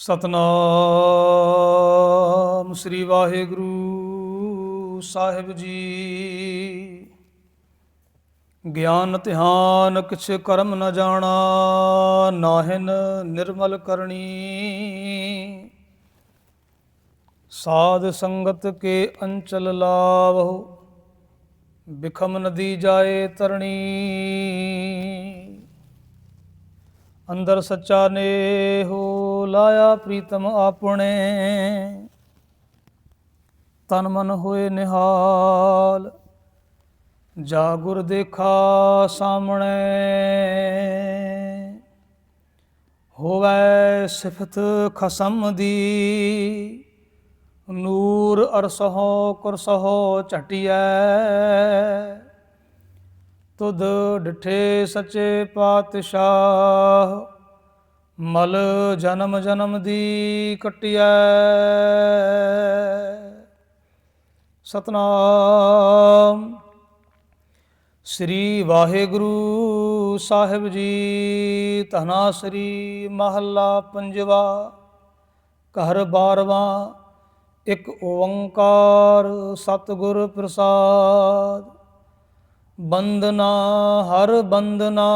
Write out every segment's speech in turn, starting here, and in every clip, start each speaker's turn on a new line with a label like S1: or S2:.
S1: ਸਤਨਾਮ ਸ੍ਰੀ ਵਾਹਿਗੁਰੂ ਸਾਹਿਬ ਜੀ। ਗਿਆਨ ਧਿਆਨ ਕਿਛ ਕਰਮ ਨ ਜਾਣਾ ਨਾਹਿਨ ਨਿਰਮਲ ਕਰਨੀ। ਸਾਧ ਸੰਗਤ ਕੇ ਅੰਚਲ ਲਾਵਹੁ, ਬਿਖਮ ਨਦੀ ਜਾਏ ਤਰਣੀ। ਅੰਦਰ ਸੱਚਾ ਨੇ ਹੋ ਲਾਇਆ ਪ੍ਰੀਤਮ ਆਪਣੇ। ਤਨ ਮਨ ਹੋਏ ਨਿਹਾਲ ਜਾਗੁਰ ਦੇਖਾ ਸਾਹਮਣੇ। ਹੋਵੇ ਸਿਫਤ ਖਸਮ ਦੀ, ਨੂਰ ਅਰਸਹੋ ਕੁਰਸਹੋ ਝਟਿਐ। ਤੁਧ ਡਿਠੇ ਸੱਚੇ ਪਾਤਸ਼ਾਹ ਮਲ ਜਨਮ ਜਨਮ ਦੀ ਕਟਿਐ। ਸਤਨਾਮ। ਸ੍ਰੀ ਵਾਹਿਗੁਰੂ ਸਾਹਿਬ ਜੀ, ਧਨਾ ਸ੍ਰੀ ਮਹੱਲਾ ਪੰਜਵਾ, ਘਰ ਬਾਰਵਾਂ, ਇੱਕ ਓੰਕਾਰ ਸਤਿਗੁਰ ਪ੍ਰਸਾਦ। ਬੰਦਨਾ ਹਰ ਬੰਦਨਾ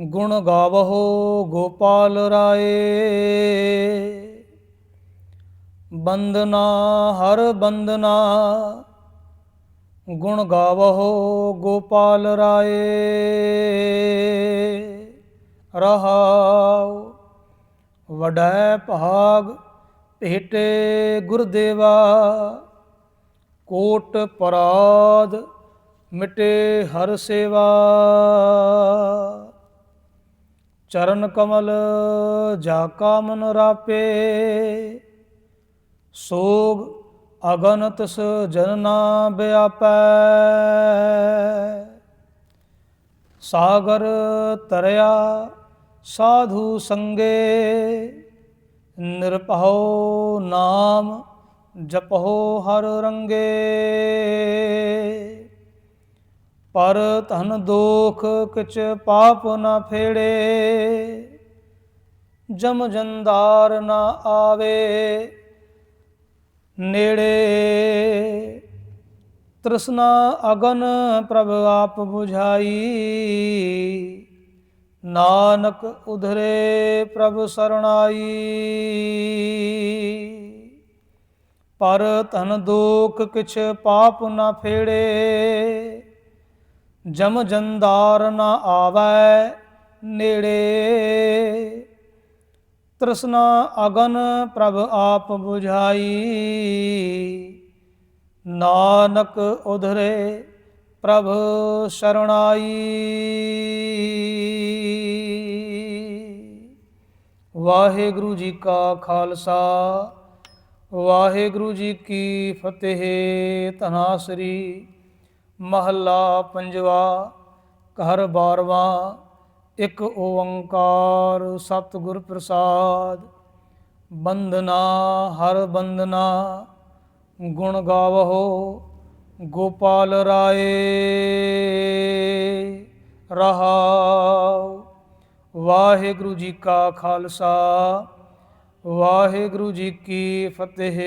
S1: ਗੁਣ ਗਾਵਹੋ ਗੋਪਾਲ ਰਾਏ। ਬੰਦਨਾ, ਹਰ ਬੰਦਨਾ, ਗੁਣ ਗਾਵਹੋ ਗੋਪਾਲ ਰਾਏ। ਰਹਾਉ ਵਡੈ ਭਾਗ ਭੇਟੇ ਗੁਰਦੇਵਾ। ਕੋਟ ਪਰਾਦ ਮਿਟੇ ਹਰ ਸੇਵਾ। ਚਰਨ ਕਮਲ ਜਾ ਕਾ ਮਨ ਰਾਪੇ। ਸੋਗ ਅਗਨਤ ਸ ਜਨਨਾ ਬਿਆਪੈ। ਸਾਗਰ ਤਰਿਆ ਸਾਧੂ ਸੰਗੇ। ਨਿਰਭਉ ਨਾਮ ਜਪੋ ਹਰ ਰੰਗੇ। ਪਰ ਧਨ ਦੋਖ ਕਿਛ ਪਾਪ ਨਾ ਫੇੜੇ। ਜਮ ਜੰਦਾਰ ਨ ਆਵੇ। ਨੇੜੇ ਤ੍ਰਿਸ਼ਨਾ ਅਗਨ ਪ੍ਰਭ ਆਪ 부ਝਾਈ ਨਾਨਕ ਉਧਰੇ ਪ੍ਰਭ ਸਰਣਾਈ। ਪਰ ਧਨ ਦੋਖ ਕਿਛ ਪਾਪ ਨਾ ਫੇੜੇ। ਜਮ ਜੰਦਾਰ ਨਾ ਆਵੈ ਨੇੜੇ। ਤ੍ਰਿਸ਼ਨਾ ਅਗਨ ਪ੍ਰਭ ਆਪ 부ਝਾਈ ਨਾਨਕ ਉਧਰੇ ਪ੍ਰਭ ਸਰਣਾਈ। ਵਾਹਿਗੁਰੂ ਜੀ ਕਾ ਖਾਲਸਾ, ਵਾਹਿਗੁਰੂ ਜੀ ਕੀ ਫਤਿਹ। ਤਨਾਸਰੀ ਮਹੱਲਾ ਪੰਜਵਾ, ਘਰ ਬਾਰਵਾਂ, ਇੱਕ ਓੰਕਾਰ ਸਤਿਗੁਰ ਪ੍ਰਸਾਦ। ਬੰਦਨਾ ਹਰ ਬੰਦਨਾ ਗੁਣ ਗਾਵਹੋ, ਗੋਪਾਲ ਰਾਏ। ਰਹਾਉ। ਵਾਹਿਗੁਰੂ ਜੀ ਕਾ ਖਾਲਸਾ, ਵਾਹਿਗੁਰੂ ਜੀ ਕੀ ਫਤਿਹ।